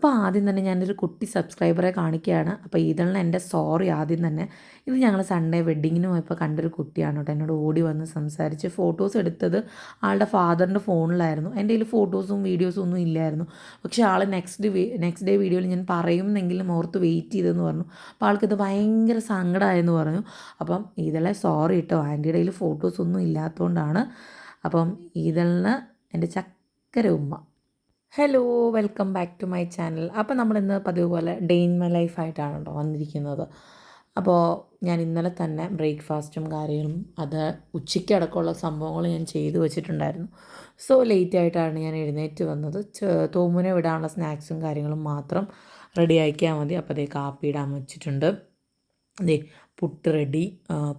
അപ്പോൾ ആദ്യം തന്നെ ഞാനൊരു കുട്ടി സബ്സ്ക്രൈബറെ കാണിക്കുകയാണ് അപ്പോൾ ഇതെല്ലാം എന്റെ സോറി ആദ്യം തന്നെ. ഇത് ഞങ്ങൾ സൺഡേ വെഡ്ഡിങ്ങിന് പോയപ്പോൾ കണ്ടൊരു കുട്ടിയാണ് കേട്ടോ. എന്നോട് ഓടി വന്ന് സംസാരിച്ച് ഫോട്ടോസ് എടുത്തത് ആളുടെ ഫാദറിന്റെ ഫോണിലായിരുന്നു എന്റെ കയ്യിൽ ഫോട്ടോസും വീഡിയോസും ഒന്നും ഇല്ലായിരുന്നു. പക്ഷേ ആൾ നെക്സ്റ്റ് നെക്സ്റ്റ് ഡേ വീഡിയോയിൽ ഞാൻ പറയുമെന്നെങ്കിലും ഓർത്ത് വെയിറ്റ് ചെയ്തെന്ന് പറഞ്ഞു. അപ്പോൾ ആൾക്കിത് ഭയങ്കര സങ്കടമായെന്ന് പറഞ്ഞു. അപ്പം ഇതെല്ലാം സോറി കേട്ടോ ആന്റിയുടെ കയ്യിൽ ഫോട്ടോസ് ഒന്നും ഇല്ലാത്തതുകൊണ്ടാണ് അപ്പം ഇതെല്ലാം എന്റെ ചക്കര ഉമ്മ. Hello welcome back to my channel അപ്പോൾ നമ്മൾ ഇന്ന് പതിവ് പോലെ ഡേ ഇൻ മൈ ലൈഫായിട്ടാണ് കേട്ടോ വന്നിരിക്കുന്നത്. അപ്പോൾ ഞാൻ ഇന്നലെ തന്നെ ബ്രേക്ക്ഫാസ്റ്റും കാര്യങ്ങളും അത് ഉച്ചയ്ക്ക് അടക്കമുള്ള സംഭവങ്ങൾ ഞാൻ ചെയ്തു വെച്ചിട്ടുണ്ടായിരുന്നു. സോ ലേറ്റ് ആയിട്ടാണ് ഞാൻ എഴുന്നേറ്റ് വന്നത്. തോമുനെ വിടാനുള്ള സ്നാക്സും കാര്യങ്ങളും മാത്രം റെഡി ആക്കിയാൽ മതി. അപ്പോൾ അതേ കാപ്പി ഇടാൻ വെച്ചിട്ടുണ്ട്. അതേ പുട്ട് റെഡി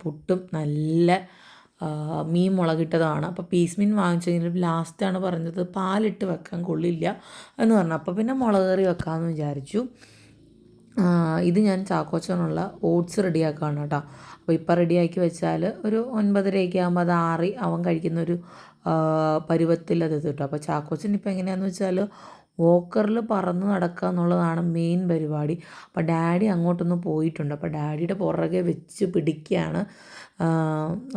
പുട്ടും നല്ല മീൻ മുളകിട്ടതാണ്. അപ്പോൾ പീസ് മീൻ വാങ്ങിച്ചു കഴിഞ്ഞാൽ ലാസ്റ്റാണ് പറഞ്ഞത് പാലിട്ട് വെക്കാൻ കൊള്ളില്ല എന്ന് പറഞ്ഞു. അപ്പോൾ പിന്നെ മുളക് കറി വെക്കാമെന്ന് വിചാരിച്ചു. ഇത് ഞാൻ ചാക്കോച്ചനുള്ള ഓട്സ് റെഡിയാക്കുകയാണ് കേട്ടോ. അപ്പോൾ ഇപ്പം റെഡിയാക്കി വെച്ചാൽ ഒരു ഒൻപതരയൊക്കെ ആകുമ്പോൾ അത് ആറി അവൻ കഴിക്കുന്ന ഒരു പരുവത്തിൽ അത് കേട്ടോ. അപ്പോൾ ചാക്കോച്ചൻ ഇപ്പോൾ എങ്ങനെയാണെന്ന് വെച്ചാൽ വോക്കറിൽ പറന്ന് നടക്കുക എന്നുള്ളതാണ് മെയിൻ പരിപാടി. അപ്പോൾ ഡാഡി അങ്ങോട്ടൊന്ന് പോയിട്ടുണ്ട്. അപ്പോൾ ഡാഡിയുടെ പുറകെ വെച്ച് പിടിക്കുകയാണ്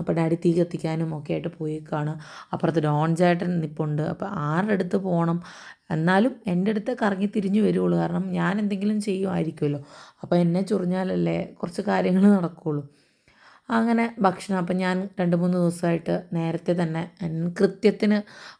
അപ്പോൾ ഡാഡി തീ കത്തിക്കാനും ഒക്കെ ആയിട്ട് പോയേക്കാണ്. അപ്പുറത്ത് ഡോൺ ചേട്ടൻ നിപ്പുണ്ട്. അപ്പോൾ ആരുടെ അടുത്ത് പോകണം എന്നാലും എന്റെ അടുത്ത് കറങ്ങി തിരിഞ്ഞു വരുള്ളൂ കാരണം ഞാൻ എന്തെങ്കിലും ചെയ്യുമായിരിക്കുമല്ലോ അപ്പോൾ എന്നെ ചൊറിഞ്ഞാലല്ലേ കുറച്ച് കാര്യങ്ങൾ നടക്കുകയുള്ളൂ അങ്ങനെ ഭക്ഷണം അപ്പം ഞാൻ രണ്ട് മൂന്ന് ദിവസമായിട്ട് നേരത്തെ തന്നെ കൃത്യത്തിന്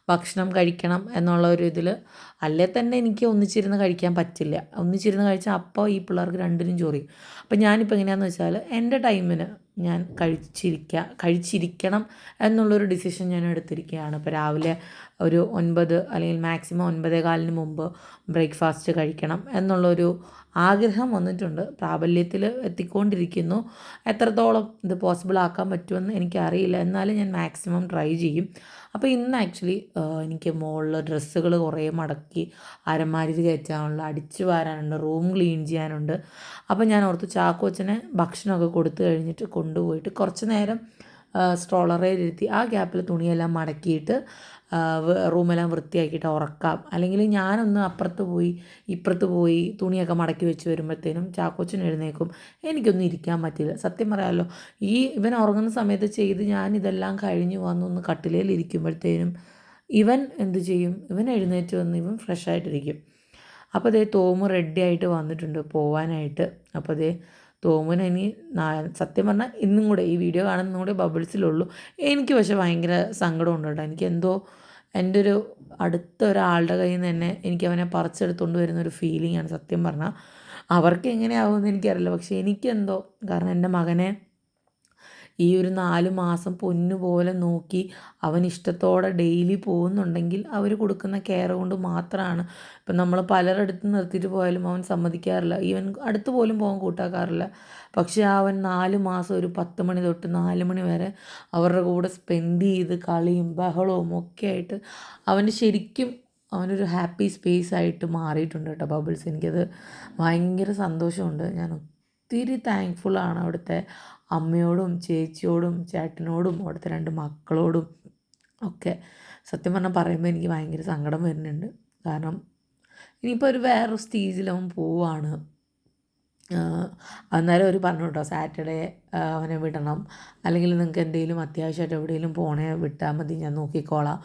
ഭക്ഷണം കഴിക്കണം എന്നുള്ള ഒരു ഇതിൽ അല്ലേ തന്നെ എനിക്ക് ഒന്നിച്ചിരുന്ന് കഴിക്കാൻ പറ്റില്ല. ഒന്നിച്ചിരുന്ന് കഴിച്ചാൽ അപ്പോൾ ഈ പിള്ളേർക്ക് രണ്ടിനും ചോറിയും അപ്പം ഞാനിപ്പോൾ എങ്ങനെയാണെന്ന് വെച്ചാൽ എന്റെ ടൈമിന് ഞാൻ കഴിച്ചിരിക്കുക കഴിച്ചിരിക്കണം എന്നുള്ളൊരു ഡിസിഷൻ ഞാൻ എടുത്തിരിക്കുകയാണ് ഇപ്പോൾ രാവിലെ ഒരു ഒൻപത് അല്ലെങ്കിൽ മാക്സിമം ഒൻപതേ കാലിന് മുമ്പ് ബ്രേക്ക്ഫാസ്റ്റ് കഴിക്കണം എന്നുള്ളൊരു ആഗ്രഹം വന്നിട്ടുണ്ട്. പ്രാബല്യത്തിൽ എത്തിക്കൊണ്ടിരിക്കുന്നു. എത്രത്തോളം ഇത് പോസിബിൾ ആക്കാൻ പറ്റുമെന്ന് എനിക്കറിയില്ല. എന്നാലും ഞാൻ മാക്സിമം ട്രൈ ചെയ്യും. അപ്പോൾ ഇന്ന് ആക്ച്വലി എനിക്ക് മുകളിൽ ഡ്രസ്സുകൾ കുറേ മടക്കി അരമാരി കയറ്റാനുള്ള അടിച്ചു വാരാനുണ്ട് റൂം ക്ലീൻ ചെയ്യാനുണ്ട്. അപ്പോൾ ഞാൻ ഓർത്ത് ചാക്കോച്ചനെ ഭക്ഷണമൊക്കെ കൊടുത്തു കഴിഞ്ഞിട്ട് കൊണ്ടുപോയിട്ട് കുറച്ച് നേരം സ്ട്രോളറിൽ ആ ഗ്യാപ്പിൽ തുണിയെല്ലാം മടക്കിയിട്ട് റൂമെല്ലാം വൃത്തിയാക്കിയിട്ട് ഉറക്കാം. അല്ലെങ്കിൽ ഞാനൊന്ന് അപ്പുറത്ത് പോയി ഇപ്പുറത്ത് പോയി തുണിയൊക്കെ മടക്കി വെച്ച് വരുമ്പോഴത്തേനും ചാക്കോച്ചൻ എഴുന്നേക്കും എനിക്കൊന്നും ഇരിക്കാൻ പറ്റില്ല. സത്യം പറയാമല്ലോ ഈ ഇവൻ ഉറങ്ങുന്ന സമയത്ത് ചെയ്ത് ഞാൻ ഇതെല്ലാം കഴിഞ്ഞ് വന്നൊന്ന് കട്ടിലേൽ ഇരിക്കുമ്പോഴത്തേനും ഇവൻ എന്ത് ചെയ്യും? ഇവൻ എഴുന്നേറ്റ് വന്ന് ഇവൻ ഫ്രഷ് ആയിട്ടിരിക്കും അപ്പോൾ അതേ തോമ് റെഡി ആയിട്ട് വന്നിട്ടുണ്ട് പോവാനായിട്ട്. അപ്പോൾ അതേ തോമുന് ഇനി സത്യം പറഞ്ഞാൽ ഇന്നും കൂടെ ഈ വീഡിയോ കാണുന്നതും കൂടെ ബബിൾസിലുള്ളൂ. എനിക്ക് പക്ഷേ ഭയങ്കര സങ്കടമുണ്ട് കേട്ടോ. എനിക്ക് എന്തോ എന്റെ ഒരു അടുത്ത ഒരാളുടെ കയ്യിൽ നിന്ന് തന്നെ എനിക്ക് അവനെ പറിച്ചെടുത്തുകൊണ്ട് വരുന്ന ഒരു ഫീലിംഗ് ആണ് സത്യം പറഞ്ഞാൽ അവർക്ക് എങ്ങനെയാവുമെന്ന് എനിക്കറിയില്ല. പക്ഷേ എനിക്കെന്തോ കാരണം എന്റെ മകനെ ഈ ഒരു നാല് മാസം പൊന്നുപോലെ നോക്കി അവൻ ഇഷ്ടത്തോടെ ഡെയിലി പോകുന്നുണ്ടെങ്കിൽ അവർ കൊടുക്കുന്ന കെയർ കൊണ്ട് മാത്രമാണ്. ഇപ്പം നമ്മൾ പലരടുത്ത് നിർത്തിയിട്ട് പോയാലും അവൻ സമ്മതിക്കാറില്ല. ഈവൻ അടുത്ത് പോലും പോകാൻ കൂട്ടാക്കാറില്ല. പക്ഷേ അവൻ നാല് മാസം ഒരു പത്ത് മണി തൊട്ട് നാല് മണി വരെ അവരുടെ കൂടെ സ്പെൻഡ് ചെയ്ത് കളിയും ബഹളവും ഒക്കെ ആയിട്ട് അവന് ശരിക്കും അവനൊരു ഹാപ്പി സ്പേസ് ആയിട്ട് മാറിയിട്ടുണ്ട് കേട്ടോ ബബിൾസ് എനിക്കത് ഭയങ്കര സന്തോഷമുണ്ട്. ഞാൻ ഒത്തിരി താങ്ക്ഫുള്ളാണ് അവിടുത്തെ അമ്മയോടും ചേച്ചിയോടും ചേട്ടനോടും അവിടുത്തെ രണ്ട് മക്കളോടും ഒക്കെ സത്യം പറഞ്ഞാൽ പറയുമ്പോൾ എനിക്ക് ഭയങ്കര സങ്കടം വരുന്നുണ്ട്. കാരണം ഇനിയിപ്പോൾ ഒരു വേറൊരു സ്റ്റേജിലവൻ പോവാണ്. അന്നേരം ഒരു പറഞ്ഞു കേട്ടോ സാറ്റർഡേ അവനെ വിടണം. അല്ലെങ്കിൽ നിങ്ങൾക്ക് എന്തെങ്കിലും അത്യാവശ്യമായിട്ട് എവിടെയെങ്കിലും പോണേ വിട്ടാൽ മതി ഞാൻ നോക്കിക്കോളാം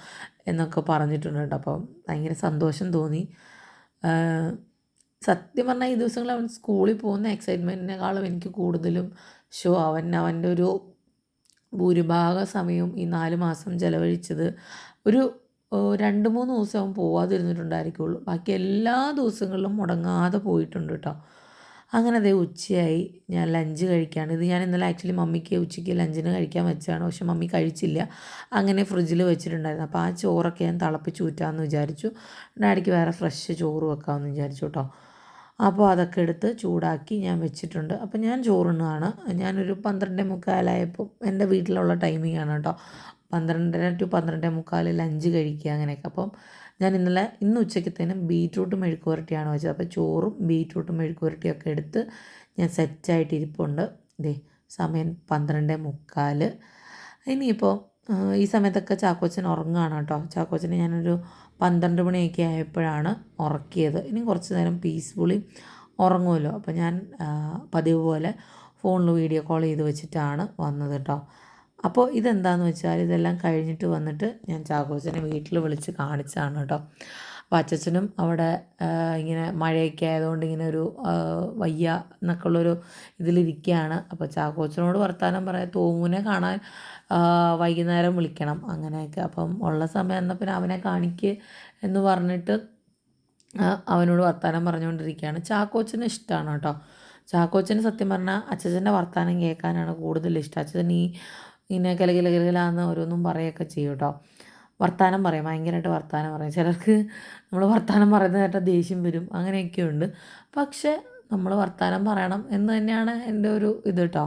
എന്നൊക്കെ പറഞ്ഞിട്ടുണ്ട് കേട്ടോ. അപ്പം ഭയങ്കര സന്തോഷം തോന്നി. സത്യം പറഞ്ഞാൽ ഈ ദിവസങ്ങളിൽ അവൻ സ്കൂളിൽ പോകുന്ന എക്സൈറ്റ്മെന്റിനേക്കാളും എനിക്ക് കൂടുതലും ഷോ അവൻ അവന്റെ ഒരു ഭൂരിഭാഗ സമയവും ഈ നാല് മാസം ചിലവഴിച്ചത് ഒരു രണ്ട് മൂന്ന് ദിവസം അവൻ പോവാതിരുന്നിട്ടുണ്ടായിരിക്കുള്ളൂ. ബാക്കി എല്ലാ ദിവസങ്ങളിലും മുടങ്ങാതെ പോയിട്ടുണ്ട് കേട്ടോ അങ്ങനെ അതേ ഉച്ചയായി. ഞാൻ ലഞ്ച് കഴിക്കുകയാണ് ഇത് ഞാൻ ഇന്നലെ ആക്ച്വലി മമ്മിക്ക് ഉച്ചയ്ക്ക് ലഞ്ചിന് കഴിക്കാൻ വെച്ചാണ്. പക്ഷെ മമ്മി കഴിച്ചില്ല. അങ്ങനെ ഫ്രിഡ്ജിൽ വെച്ചിട്ടുണ്ടായിരുന്നു. അപ്പോൾ ആ ചോറൊക്കെ ഞാൻ തിളപ്പിച്ച് ഊറ്റാമെന്ന് വിചാരിച്ചു. ഡാഡിക്ക് വേറെ ഫ്രഷ് ചോറ് വെക്കാമെന്ന് വിചാരിച്ചു കേട്ടോ അപ്പോൾ അതൊക്കെ എടുത്ത് ചൂടാക്കി ഞാൻ വെച്ചിട്ടുണ്ട്. അപ്പോൾ ഞാൻ ചോറുണ്ണാണ് ഞാനൊരു പന്ത്രണ്ടേ മുക്കാലായപ്പോൾ എന്റെ വീട്ടിലുള്ള ടൈമിംഗ് ആണ് കേട്ടോ. പന്ത്രണ്ടര ടു പന്ത്രണ്ടേ മുക്കാൽ ലഞ്ച് കഴിക്കുക അങ്ങനെയൊക്കെ. അപ്പം ഞാൻ ഇന്നലെ ഇന്ന് ഉച്ചയ്ക്കത്തേനും ബീറ്റ്റൂട്ട് മെഴുക്കുവരട്ടിയാണ് വെച്ചത്. അപ്പോൾ ചോറും ബീറ്റ്റൂട്ടും മെഴുക്കുവരട്ടിയൊക്കെ എടുത്ത് ഞാൻ സെറ്റായിട്ട് ഇരിപ്പുണ്ട്. ഇതേ സമയം പന്ത്രണ്ടേ മുക്കാൽ ഇനിയിപ്പോൾ ഈ സമയത്തൊക്കെ ചാക്കോച്ചൻ ഉറങ്ങുകയാണ് കേട്ടോ. ചാക്കോച്ചനെ ഞാനൊരു പന്ത്രണ്ട് മണിയൊക്കെ ആയപ്പോഴാണ് ഉറക്കിയത്. ഇനി കുറച്ച് നേരം പീസ്ഫുള്ളി ഉറങ്ങുമല്ലോ. അപ്പോൾ ഞാൻ പതിവ് പോലെ ഫോണിൽ വീഡിയോ കോൾ ചെയ്ത് വെച്ചിട്ടാണ് വന്നത് കേട്ടോ. അപ്പോൾ ഇതെന്താണെന്ന് വെച്ചാൽ ഇതെല്ലാം കഴിഞ്ഞിട്ട് വന്നിട്ട് ഞാൻ ചാക്കോച്ചനെ വീട്ടിൽ വിളിച്ച് കാണിച്ചതാണ് കേട്ടോ. അപ്പോൾ അവിടെ ഇങ്ങനെ മഴയൊക്കെ ആയതുകൊണ്ട് ഇങ്ങനെ ഒരു വയ്യ എന്നൊക്കെ ഉള്ളൊരു ഇതിലിരിക്കുകയാണ് അപ്പോൾ ചാക്കോച്ചനോട് വർത്തമാനം പറയാം തോമുനെ കാണാൻ വൈകുന്നേരം വിളിക്കണം. അങ്ങനെയൊക്കെ. അപ്പം ഉള്ള സമയം എന്നാൽ പിന്നെ അവനെ കാണിക്ക് എന്ന് പറഞ്ഞിട്ട് അവനോട് വർത്തമാനം പറഞ്ഞുകൊണ്ടിരിക്കുകയാണ്. ചാക്കോച്ചന് ഇഷ്ടമാണ് കേട്ടോ. ചാക്കോച്ചന് സത്യം പറഞ്ഞാൽ അച്ഛന്റെ വർത്തമാനം കേൾക്കാനാണ് കൂടുതൽ ഇഷ്ടം. അച്ഛൻ ഈ ഇങ്ങനെ കിലകിലകിലാന്ന് ഓരോന്നും പറയുകയൊക്കെ ചെയ്യും കേട്ടോ. വർത്തമാനം പറയും ഭയങ്കരമായിട്ട് വർത്തമാനം പറയും. ചിലർക്ക് നമ്മൾ വർത്തമാനം പറയുന്നത് കേട്ടാൽ ദേഷ്യം വരും അങ്ങനെയൊക്കെയുണ്ട് പക്ഷേ നമ്മൾ വർത്തമാനം പറയണം എന്ന് തന്നെയാണ് എന്റെ ഒരു ഇത് കേട്ടോ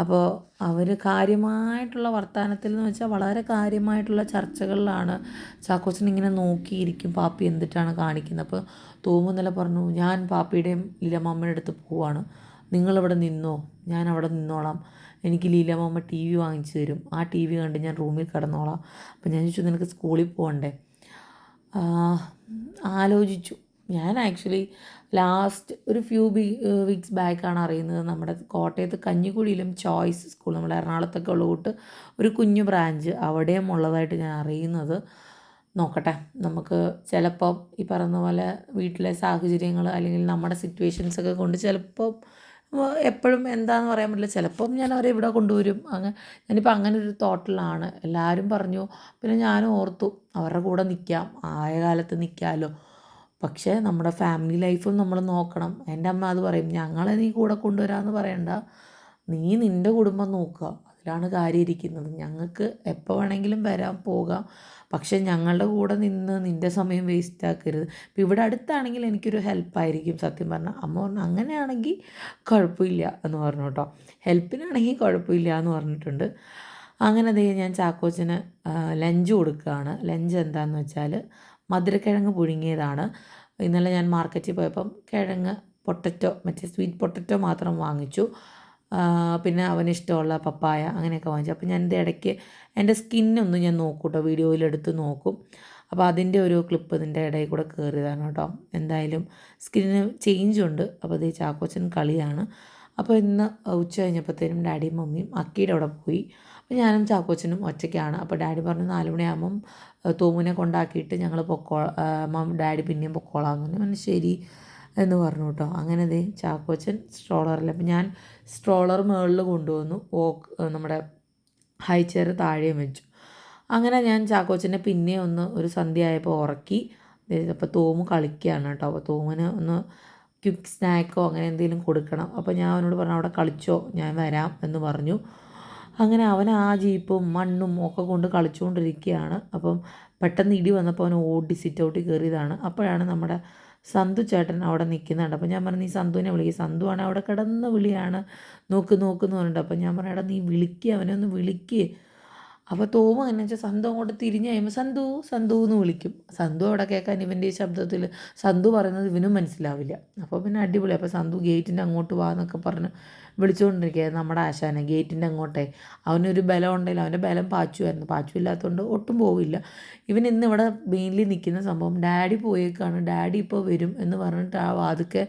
അപ്പോൾ അവർ കാര്യമായിട്ടുള്ള വർത്തമാനത്തിൽ എന്ന് വെച്ചാൽ വളരെ കാര്യമായിട്ടുള്ള ചർച്ചകളിലാണ് ചാക്കോച്ചൻ ഇങ്ങനെ നോക്കിയിരിക്കും പാപ്പി എന്തിട്ടാണ് കാണിക്കുന്നത്. അപ്പോൾ തോമു ഇന്നലെ പറഞ്ഞു ഞാൻ പാപ്പിയുടെയും ലീലമാമ്മയുടെ അടുത്ത് പോവാണ്. നിങ്ങളിവിടെ നിന്നോ? ഞാൻ അവിടെ നിന്നോളാം. എനിക്ക് ലീലാമ്മ ടി വി വാങ്ങിച്ചു തരും. ആ ടി വി കണ്ട് ഞാൻ റൂമിൽ കിടന്നോളാം. അപ്പം ഞാൻ ചോദിച്ചു നിനക്ക് സ്കൂളിൽ പോകണ്ടേ ആലോചിച്ചു. ഞാൻ ആക്ച്വലി ലാസ്റ്റ് ഒരു ഫ്യൂ ബി വീക്സ് ബാക്കാണ് അറിയുന്നത്. നമ്മുടെ കോട്ടയത്ത് കഞ്ഞിക്കുഴിയിലും ചോയ്സ് സ്കൂൾ നമ്മുടെ എറണാകുളത്തൊക്കെ ഉള്ള കൂട്ട് ഒരു കുഞ്ഞു ബ്രാഞ്ച് അവിടെയും ഉള്ളതായിട്ട് ഞാൻ അറിയുന്നത്. നോക്കട്ടെ നമുക്ക് ചിലപ്പം ഈ പറയുന്ന പോലെ വീട്ടിലെ സാഹചര്യങ്ങൾ അല്ലെങ്കിൽ നമ്മുടെ സിറ്റുവേഷൻസൊക്കെ കൊണ്ട് ചിലപ്പം എപ്പോഴും എന്താന്ന് പറയാൻ പറ്റില്ല. ചിലപ്പം ഞാൻ അവരെ ഇവിടെ കൊണ്ടുവരും. അങ്ങനെ ഞാനിപ്പോൾ അങ്ങനെ ഒരു തോട്ടിലാണ്. എല്ലാവരും പറഞ്ഞു പിന്നെ ഞാനും ഓർത്തു അവരുടെ കൂടെ നിൽക്കാം ആയ കാലത്ത് നിൽക്കാമല്ലോ പക്ഷേ നമ്മുടെ ഫാമിലി ലൈഫും നമ്മൾ നോക്കണം. എന്റെ അമ്മ അത് പറയും ഞങ്ങളെ നീ കൂടെ കൊണ്ടുവരാമെന്ന് പറയണ്ട. നീ നിന്റെ കുടുംബം നോക്കുക. അതിലാണ് കാര്യം ഇരിക്കുന്നത് ഞങ്ങൾക്ക് എപ്പോൾ വേണമെങ്കിലും വരാൻ പോകാം. പക്ഷെ ഞങ്ങളുടെ കൂടെ നിന്ന് നിന്റെ സമയം വേസ്റ്റ് ആക്കരുത്. ഇപ്പം ഇവിടെ അടുത്താണെങ്കിൽ എനിക്കൊരു ഹെൽപ്പായിരിക്കും സത്യം പറഞ്ഞാൽ അമ്മ പറഞ്ഞു അങ്ങനെയാണെങ്കിൽ കുഴപ്പമില്ല എന്ന് പറഞ്ഞു കേട്ടോ. ഹെൽപ്പിനാണെങ്കിൽ കുഴപ്പമില്ല എന്ന് പറഞ്ഞിട്ടുണ്ട്. അങ്ങനെ ദേ ഞാൻ ചാക്കോച്ചന് ലഞ്ച് കൊടുക്കുകയാണ്. ലഞ്ച് എന്താണെന്ന് വെച്ചാൽ മധുരക്കിഴങ്ങ് പുഴുങ്ങിയതാണ്. ഇന്നലെ ഞാൻ മാർക്കറ്റിൽ പോയപ്പം കിഴങ്ങ് പൊട്ടറ്റോ മറ്റേ സ്വീറ്റ് പൊട്ടറ്റോ മാത്രം വാങ്ങിച്ചു. പിന്നെ അവന് ഇഷ്ടമുള്ള പപ്പായ അങ്ങനെയൊക്കെ വാങ്ങിച്ചു. അപ്പോൾ ഞാൻ എന്റെ ഇടയ്ക്ക് എന്റെ സ്കിന്നൊന്നും ഞാൻ നോക്കും കേട്ടോ വീഡിയോയിലെടുത്ത് നോക്കും. അപ്പോൾ അതിന്റെ ഒരു ക്ലിപ്പ് ഇതിന്റെ ഇടയിൽ കൂടെ കയറിയതാണ് കേട്ടോ. എന്തായാലും സ്കിന്നിന് ചേഞ്ച് ഉണ്ട് അപ്പോൾ ഇത് ചാക്കോച്ചൻ കളിയാണ്. അപ്പോൾ ഇന്ന് ഉച്ച കഴിഞ്ഞപ്പോഴത്തേനും ഡാഡിയും മമ്മിയും അക്കിയുടെ അവിടെ പോയി. അപ്പോൾ ഞാനും ചാക്കോച്ചനും ഒറ്റയ്ക്കാണ്. അപ്പോൾ ഡാഡി പറഞ്ഞു നാല് മണിയാകുമ്പം കൊണ്ടാക്കിയിട്ട് ഞങ്ങൾ പൊക്കോ ഡാഡി പിന്നെയും പറഞ്ഞു. പറഞ്ഞു ശരി എന്ന് പറഞ്ഞു കേട്ടോ. അങ്ങനെ ദേ ചാക്കോച്ചൻ സ്ട്രോളറിൽ അപ്പം ഞാൻ സ്ട്രോളർ മുകളിൽ കൊണ്ടുവന്നു. ഓക്ക് നമ്മുടെ ഹൈ ചെയർ താഴെയും വെച്ചു. അങ്ങനെ ഞാൻ ചാക്കോച്ചനെ പിന്നെ ഒന്ന് ഒരു സന്ധ്യ ആയപ്പോൾ ഉറക്കി. അപ്പോൾ തോമു കളിക്കുകയാണ് കേട്ടോ. അപ്പോൾ തോമിന് ഒന്ന് ക്വിക്ക് സ്നാക്കോ അങ്ങനെ എന്തെങ്കിലും കൊടുക്കണം. അപ്പോൾ ഞാൻ അവനോട് പറഞ്ഞു അവിടെ കളിച്ചോ ഞാൻ വരാം എന്ന് പറഞ്ഞു. അങ്ങനെ അവൻ ആ ജീപ്പും മണ്ണും ഒക്കെ കൊണ്ട് കളിച്ചുകൊണ്ടിരിക്കുകയാണ്. അപ്പം പെട്ടെന്ന് ഇടി വന്നപ്പോൾ അവൻ ഓടി സിറ്റ് ഔട്ടിൽ കയറിയതാണ്. അപ്പോഴാണ് നമ്മുടെ സന്തു ചേട്ടൻ അവിടെ നിൽക്കുന്നുണ്ട്. അപ്പോൾ ഞാൻ പറഞ്ഞു നീ സന്തുവിനെ വിളിക്കുക സന്തു ആണ് അവിടെ കിടന്ന വിളിയാണ്. നോക്ക് നോക്ക് എന്ന് പറഞ്ഞിട്ട് അപ്പോൾ ഞാൻ പറഞ്ഞു എടാ നീ വിളിക്കുക അവനെ ഒന്ന് വിളിക്കുക അപ്പോൾ തോമ എന്നു വെച്ചാൽ സന്തു അങ്ങോട്ട് തിരിഞ്ഞ് കഴിയുമ്പോൾ സന്തു സന്തു എന്ന് വിളിക്കും. സന്തു അവിടെ കേൾക്കാൻ ഇവന്റെ ഈ ശബ്ദത്തിൽ സന്തു പറയുന്നത് ഇവനും മനസ്സിലാവില്ല. അപ്പോൾ പിന്നെ അടിപൊളി. അപ്പോൾ സന്തു ഗേറ്റിന്റെ അങ്ങോട്ട് വാ എന്നൊക്കെ പറഞ്ഞ്. വിളിച്ചുകൊണ്ടിരിക്കുക നമ്മുടെ ആശാനെ ഗേറ്റിന്റെ അങ്ങോട്ടേ. അവനൊരു ബലം ഉണ്ടെങ്കിൽ അവന്റെ ബലം പാച്ചുമായിരുന്നു പാച്ചു ഇല്ലാത്തതുകൊണ്ട് ഒട്ടും പോവില്ല. ഇവൻ ഇന്ന് ഇവിടെ മെയിൻലി നിൽക്കുന്ന സംഭവം ഡാഡി പോയേക്കാണ്. ഡാഡി ഇപ്പോൾ വരും എന്ന് പറഞ്ഞിട്ട് ആ വാതുക്കെ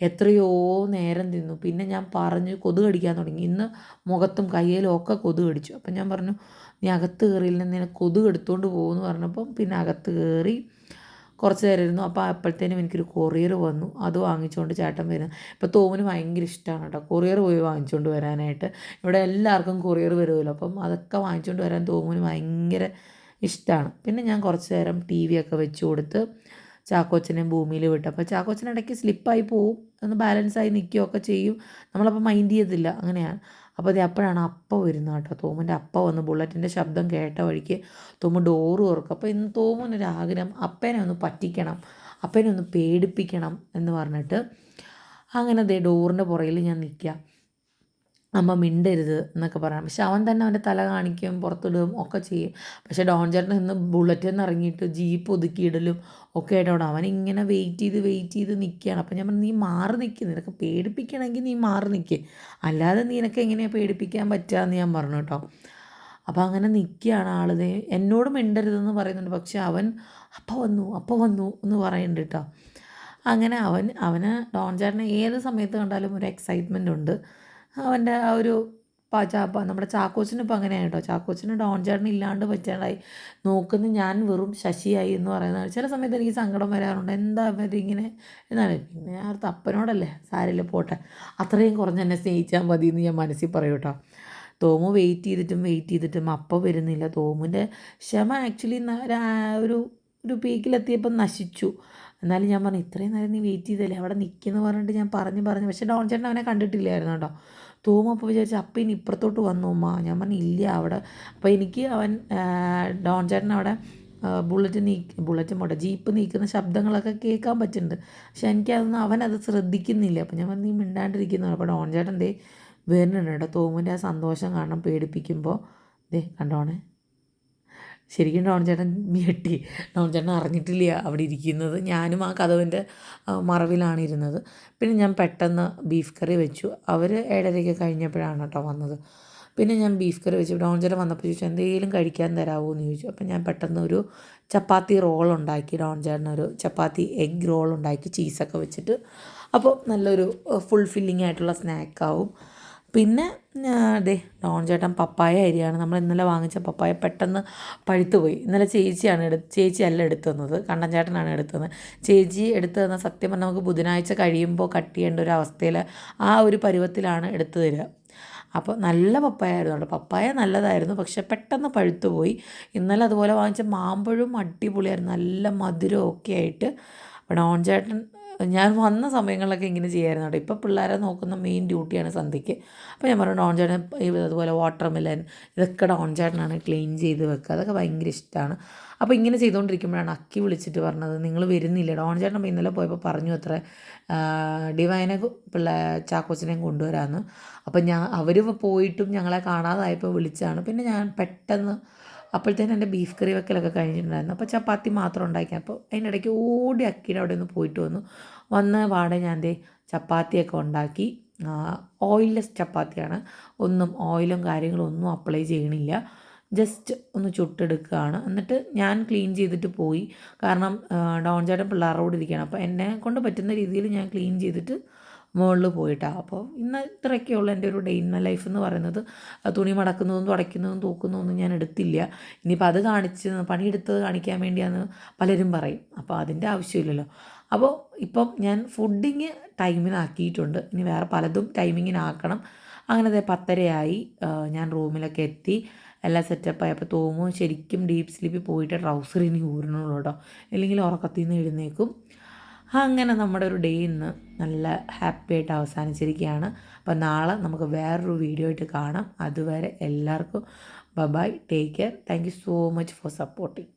എത്രയോ നേരം തിന്നു പിന്നെ ഞാൻ പറഞ്ഞു കൊതു കടിക്കാൻ തുടങ്ങി. ഇന്ന് മുഖത്തും കയ്യിലും ഒക്കെ കൊതു കടിച്ചു. അപ്പം ഞാൻ പറഞ്ഞു നീ അകത്ത് കയറിയില്ല നിന്നെ കൊതു എടുത്തുകൊണ്ട് പോകുമെന്ന് പറഞ്ഞപ്പം പിന്നെ അകത്ത് കയറി കുറച്ച് നേരം ഇരുന്നു. അപ്പോൾ അപ്പോഴത്തേനും എനിക്കൊരു കൊറിയർ വന്നു. അത് വാങ്ങിച്ചുകൊണ്ട് ചേട്ടൻ വരുന്നു. ഇപ്പോൾ തോമിന് ഭയങ്കര ഇഷ്ടമാണ് കേട്ടോ. കൊറിയർ പോയി വാങ്ങിച്ചുകൊണ്ട് വരാനായിട്ട്. ഇവിടെ എല്ലാവർക്കും കൊറിയർ വരുമല്ലോ അപ്പം അതൊക്കെ വാങ്ങിച്ചുകൊണ്ട് വരാൻ തോമിന് ഭയങ്കര ഇഷ്ടമാണ് പിന്നെ ഞാൻ കുറച്ച് നേരം ടി വി ഒക്കെ വെച്ച് കൊടുത്ത് ചാക്കോച്ചനെ ഭൂമിയിൽ വിട്ടു. അപ്പോൾ ചാക്കോച്ചൻ ഇടയ്ക്ക് സ്ലിപ്പായി പോവും. ഒന്ന് ബാലൻസായി നിൽക്കുകയൊക്കെ ചെയ്യും. നമ്മളപ്പോൾ മൈൻഡ് ചെയ്യത്തില്ല. അങ്ങനെയാണ്. അപ്പോൾ അത് അപ്പോഴാണ് അപ്പ വരുന്നത് കേട്ടോ. തോമന്റെ അപ്പ വന്ന് ബുള്ളറ്റിന്റെ ശബ്ദം കേട്ട വഴിക്ക് തോമ ഡോറ് തുറക്കും. അപ്പോൾ ഇന്ന് തോമനൊരു ആഗ്രഹം അപ്പേനെ ഒന്ന് പറ്റിക്കണം അപ്പേനെ ഒന്ന് പേടിപ്പിക്കണം എന്ന് പറഞ്ഞിട്ട് അങ്ങനെ ദേ ഡോറിന്റെ പുറയിൽ ഞാൻ നിൽക്കുക അമ്മ മിണ്ടരുത് എന്നൊക്കെ പറയാം പക്ഷെ അവൻ തന്നെ അവന്റെ തല കാണിക്കും പുറത്തിടും ഒക്കെ ചെയ്യും. പക്ഷെ ഡോൺ ചേട്ടൻ ഇന്ന് ബുള്ളറ്റിൽ നിന്ന് ഇറങ്ങിയിട്ട് ജീപ്പ് ഒതുക്കിയിടലും ഒക്കെ ആയിട്ട് അവൻ ഇങ്ങനെ വെയിറ്റ് ചെയ്ത് വെയിറ്റ് ചെയ്ത് നിൽക്കുകയാണ്. അപ്പം ഞാൻ പറഞ്ഞു നീ മാറി നിൽക്ക് നിനക്ക് പേടിപ്പിക്കണമെങ്കിൽ നീ മാറി നിൽക്ക് അല്ലാതെ നിനക്ക് എങ്ങനെയാണ് പേടിപ്പിക്കാൻ പറ്റുക എന്ന് ഞാൻ പറഞ്ഞു കേട്ടോ. അപ്പോൾ അങ്ങനെ നിൽക്കുകയാണ് ആളിതേ എന്നോട് മിണ്ടരുതെന്ന് പറയുന്നുണ്ട്. പക്ഷെ അവൻ അപ്പം വന്നു അപ്പം വന്നു എന്ന് പറയുന്നുണ്ട് കേട്ടോ. അങ്ങനെ അവൻ അവന് ഡോൺ ഏത് സമയത്ത് കണ്ടാലും ഒരു എക്സൈറ്റ്മെന്റ് ഉണ്ട്. അവന്റെ ആ ഒരു ചാപ്പ നമ്മുടെ ചാക്കോച്ചനിപ്പോൾ അങ്ങനെയാണ് കേട്ടോ ചാക്കോച്ചന് ഡോൺ ചേട്ടൻ ഇല്ലാണ്ട് പറ്റാണ്ടായി നോക്കുന്ന ഞാൻ വെറും ശശിയായി എന്ന് പറയുന്നത് ചില സമയത്ത് എനിക്ക് സങ്കടം വരാറുണ്ട്. എന്താ ഇവരിങ്ങനെ എന്നാണ്. പിന്നെ ആ തപ്പനോടല്ലേ സാരില്ല പോട്ടെ. അത്രയും കുറഞ്ഞ് എന്നെ സ്നേഹിച്ചാൽ മതി എന്ന് ഞാൻ മനസ്സിൽ പറയും കേട്ടോ. തോമു വെയിറ്റ് ചെയ്തിട്ടും വെയിറ്റ് ചെയ്തിട്ടും അപ്പം വരുന്നില്ല. തോമുന്റെ ക്ഷമ ആക്ച്വലി ഒരു ഒരു പീക്കിലെത്തിയപ്പോൾ നശിച്ചു. എന്നാലും ഞാൻ പറഞ്ഞു ഇത്രയും നേരം നീ വെയിറ്റ് ചെയ്തല്ലേ? അവിടെ നിൽക്കുന്നു പറഞ്ഞിട്ട് ഞാൻ പറഞ്ഞു പറഞ്ഞു. പക്ഷേ ഡോൺ ചേട്ടൻ അവനെ കണ്ടിട്ടില്ലായിരുന്നു കേട്ടോ. തോമ അപ്പോൾ വിചാരിച്ചു അപ്പം ഇനി ഇപ്പുറത്തോട്ട് വന്നു ഉമ്മ? ഞാൻ പറഞ്ഞു ഇല്ല അവിടെ. അപ്പോൾ എനിക്ക് അവൻ ഡോൺ ചേട്ടൻ അവിടെ ബുള്ളറ്റ് നീ ബുള്ളറ്റ് പോട്ടെ ജീപ്പ് നീക്കുന്ന ശബ്ദങ്ങളൊക്കെ കേൾക്കാൻ പറ്റുന്നുണ്ട്. പക്ഷെ എനിക്കതൊന്നും അവനത് ശ്രദ്ധിക്കുന്നില്ല. അപ്പം ഞാൻ നീ മിണ്ടാണ്ടിരിക്കുന്നു അപ്പോൾ ഡോൺ ചേട്ടൻ ദേ വരുന്നുണ്ട് കേട്ടോ. തോമന്റെ ആ സന്തോഷം കാരണം പേടിപ്പിക്കുമ്പോൾ ദേ കണ്ടോണേ. ശരിക്കും ഡോൺ ചേട്ടൻ ഞെട്ടി. ഡോൺ ചേട്ടൻ അറിഞ്ഞിട്ടില്ല അവിടെ ഇരിക്കുന്നത്. ഞാനും ആ കഥവിന്റെ മറവിലാണ് ഇരുന്നത്. പിന്നെ ഞാൻ പെട്ടെന്ന് ബീഫ് കറി വെച്ചു. അവർ ഏഴരയ്ക്ക് കഴിഞ്ഞപ്പോഴാണ് കേട്ടോ വന്നത്. പിന്നെ ഞാൻ ബീഫ് കറി വെച്ചു. ഡോൺ ചേട്ടൻ വന്നപ്പോൾ ചോദിച്ചു എന്തെങ്കിലും കഴിക്കാൻ തരാമോ എന്ന് ചോദിച്ചു. അപ്പം ഞാൻ പെട്ടെന്ന് ഒരു ചപ്പാത്തി റോൾ ഉണ്ടാക്കി. ഡോൺ ചേട്ടനൊരു ചപ്പാത്തി എഗ് റോൾ ഉണ്ടാക്കി ചീസൊക്കെ വെച്ചിട്ട്. അപ്പോൾ നല്ലൊരു ഫുൾ ഫില്ലിംഗ് ആയിട്ടുള്ള സ്നാക്കാവും. പിന്നെ ദേ ഡോൺ ചേട്ടൻ പപ്പായ അരിയാണ്. നമ്മൾ ഇന്നലെ വാങ്ങിച്ച പപ്പായ പെട്ടെന്ന് പഴുത്തു പോയി ഇന്നലെ ചേച്ചിയാണ് എടു ചേച്ചി അല്ല എടുത്തു തന്നത്. കണ്ണൻ ചേട്ടനാണ് എടുത്തു തന്നത്. ചേച്ചി എടുത്തു തന്ന സത്യം പറഞ്ഞാൽ നമുക്ക് ബുധനാഴ്ച കഴിയുമ്പോൾ കട്ട് ചെയ്യേണ്ട ഒരു അവസ്ഥയിൽ ആ ഒരു പരുവത്തിലാണ് എടുത്തു തരിക. അപ്പോൾ നല്ല പപ്പായ ആയിരുന്നു കേട്ടോ. പപ്പായ നല്ലതായിരുന്നു. പക്ഷെ പെട്ടെന്ന് പഴുത്തു പോയി ഇന്നലെ അതുപോലെ വാങ്ങിച്ച മാമ്പഴവും അടിപൊളിയായിരുന്നു. നല്ല മധുരവും ഒക്കെ ആയിട്ട്. അപ്പോൾ ഡോൺ ചേട്ടൻ ഞാൻ വന്ന സമയങ്ങളിലൊക്കെ ഇങ്ങനെ ചെയ്യായിരുന്നു കേട്ടോ. ഇപ്പോൾ പിള്ളേരെ നോക്കുന്ന മെയിൻ ഡ്യൂട്ടിയാണ് സന്ധ്യയ്ക്ക്. അപ്പോൾ ഞാൻ പറഞ്ഞു ഡോൺ അതുപോലെ വാട്ടർ മെലൻ ഇതൊക്കെ ഡോൺ ക്ലീൻ ചെയ്ത് വെക്കുക. അതൊക്കെ ഭയങ്കര ഇഷ്ടമാണ് അപ്പോൾ ഇങ്ങനെ ചെയ്തുകൊണ്ടിരിക്കുമ്പോഴാണ് അക്കി വിളിച്ചിട്ട് പറഞ്ഞത് നിങ്ങൾ വരുന്നില്ല. ഡോൺ ചേട്ടൻ ഇന്നലെ പോയപ്പോൾ പറഞ്ഞു അത്ര ഡിവൈനെ പിള്ളേ ചാക്കോച്ചിനെയും കൊണ്ടുവരാമെന്ന്. അപ്പോൾ ഞാൻ അവർ പോയിട്ടും ഞങ്ങളെ കാണാതായപ്പോൾ വിളിച്ചാണ് പിന്നെ ഞാൻ പെട്ടെന്ന് അപ്പോഴത്തേനും എന്റെ ബീഫ് കറി വെക്കലൊക്കെ കഴിഞ്ഞിട്ടുണ്ടായിരുന്നു. അപ്പോൾ ചപ്പാത്തി മാത്രം ഉണ്ടാക്കി. അപ്പോൾ അതിനിടയ്ക്ക് ഓടി അക്കീടെ അവിടെ ഒന്ന് പോയിട്ട് വന്നു. വന്ന പാടെ ഞാൻ ദേ ചപ്പാത്തിയൊക്കെ ഉണ്ടാക്കി. ഓയിൽലെസ് ചപ്പാത്തിയാണ്. ഒന്നും ഓയിലും കാര്യങ്ങളും ഒന്നും അപ്ലൈ ചെയ്യണില്ല. ജസ്റ്റ് ഒന്ന് ചുട്ടെടുക്കുകയാണ്. എന്നിട്ട് ഞാൻ ക്ലീൻ ചെയ്തിട്ട് പോയി. കാരണം ഡോൺ ചേട്ടൻ പിള്ളേരോട് ഇരിക്കുകയാണ്. അപ്പോൾ എന്നെ കൊണ്ട് പറ്റുന്ന രീതിയിൽ ഞാൻ ക്ലീൻ ചെയ്തിട്ട് മുകളിൽ പോയിട്ടാണ് അപ്പോൾ ഇന്ന് ഇത്രയൊക്കെ ഉള്ളൂ എന്റെ ഒരു ഡേ ഇൻ മൈ ലൈഫ് എന്ന് പറയുന്നത്. തുണി മടക്കുന്നതും തുടയ്ക്കുന്നതും തൂക്കുന്നതൊന്നും ഞാൻ എടുത്തില്ല. ഇനിയിപ്പോൾ അത് കാണിച്ച് പണിയെടുത്തത് കാണിക്കാൻ വേണ്ടിയാണ് പലരും പറയും. അപ്പോൾ അതിന്റെ ആവശ്യമില്ലല്ലോ. അപ്പോൾ ഇപ്പം ഞാൻ ഫുഡിങ് ടൈമിനാക്കിയിട്ടുണ്ട് ഇനി വേറെ പലതും ടൈമിങ്ങിനാക്കണം അങ്ങനെ പത്തരയായി. ഞാൻ റൂമിലൊക്കെ എത്തി. എല്ലാം സെറ്റപ്പ് ആയപ്പോൾ തോമു ശരിക്കും ഡീപ് സ്ലീപ്പിൽ പോയിട്ട് ട്രൗസർ ഇനി ഊരണുള്ളൂ കേട്ടോ. ഇല്ലെങ്കിൽ ഉറക്കത്തിൽ നിന്ന് എഴുന്നേക്കും അങ്ങനെ നമ്മുടെ ഒരു ഡേ ഇന്ന് നല്ല ഹാപ്പി ആയിട്ട് അവസാനിച്ചിരിക്കുകയാണ്. അപ്പോൾ നാളെ നമുക്ക് വേറൊരു വീഡിയോ ആയിട്ട് കാണാം. അതുവരെ എല്ലാവർക്കും bye bye take care thank you so much for supporting